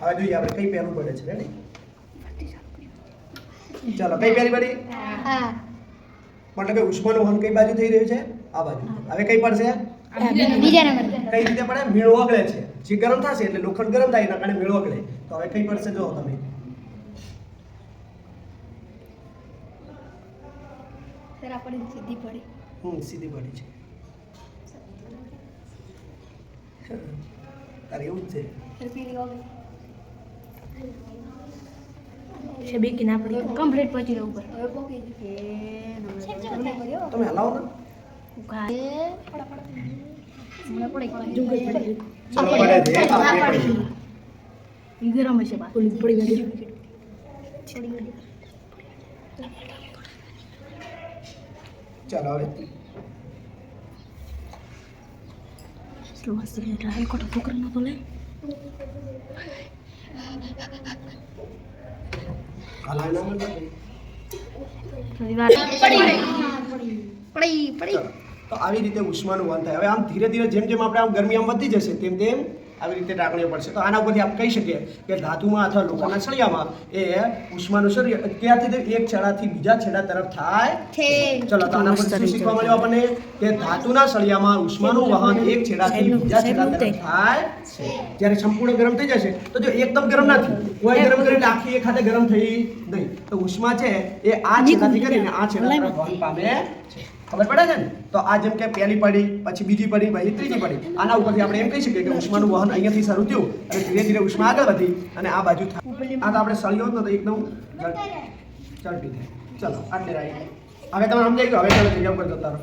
હવે જોઈએ કઈ પહેરવું પડે છે ચાલો કઈ પહેરી પડી મતલબ કે કઈ બાજુ થઈ રહ્યું છે આ હવે કઈ પડશે કઈ રીતે પડે મેળો ઓગળે છે જે ગરમ થશે એટલે લોખંડ ગરમ થાય એના કારણે મેળો ઓગળે તો હવે કઈ પડશે જો તમે પડી. હમ સીધી પડી છે. તારે એવું જ છે. પીળી વગર છે બેકી ના પડી કમ્પ્લીટ પહોંચી રહ્યું ઉપર. હવે પોકી તમે હલાવો ને. ગરમ હશે પડી ગઈ ચાલો હવે એટલે છોકરા લે પડી પડી તો આવી રીતે ઉષ્માનું વહન થાય હવે આમ ધીરે ધીરે જેમ જેમ આપણે આમ ગરમી આમ વધતી જશે તેમ તેમ આવી રીતે ટાંકણીઓ પડશે. તો આના ઉપરથી આપણે કહી શકીએ કે ધાતુમાં અથવા લોકોના સળિયામાં એ ઉષ્માનું શરીર ક્યાંથી એક છેડાથી બીજા છેડા તરફ થાય છે. ચલો તો આના પર શું શીખવા મળ્યું આપણને? કે ધાતુના સળિયામાં ઉષ્માનું વહન એક છેડાથી બીજા છેડા તરફ થાય છે. જ્યારે સંપૂર્ણ ગરમ થઈ જશે તો જો એકદમ ગરમ નથી. કોઈ ગરમ કરી આખી એક હાથે ગરમ થઈ નહીં. તો ઉષ્મા છે એ આ છેડાથી કરીને આ છેડા તરફ વહન પામે છે. ખબર પડે છે ને? તો આ જેમ કે પહેલી પડી પછી બીજી પડી પછી ત્રીજી પડી. આના ઉપરથી આપણે એમ કહી શકીએ કે ઉષ્માનું વહન અહીંયાથી શરૂ થયું અને ધીરે ધીરે ઉષ્મા આગળ વધી અને આ બાજુ થાય આ તો આપણે સળિયો હોત ને તો એકદમ ઝડપી થાય. ચલો આટલે રાઈ હવે તમે સમજાઈ ગયો હવે ચાલો જગ્યા ઉપર જતા રહો.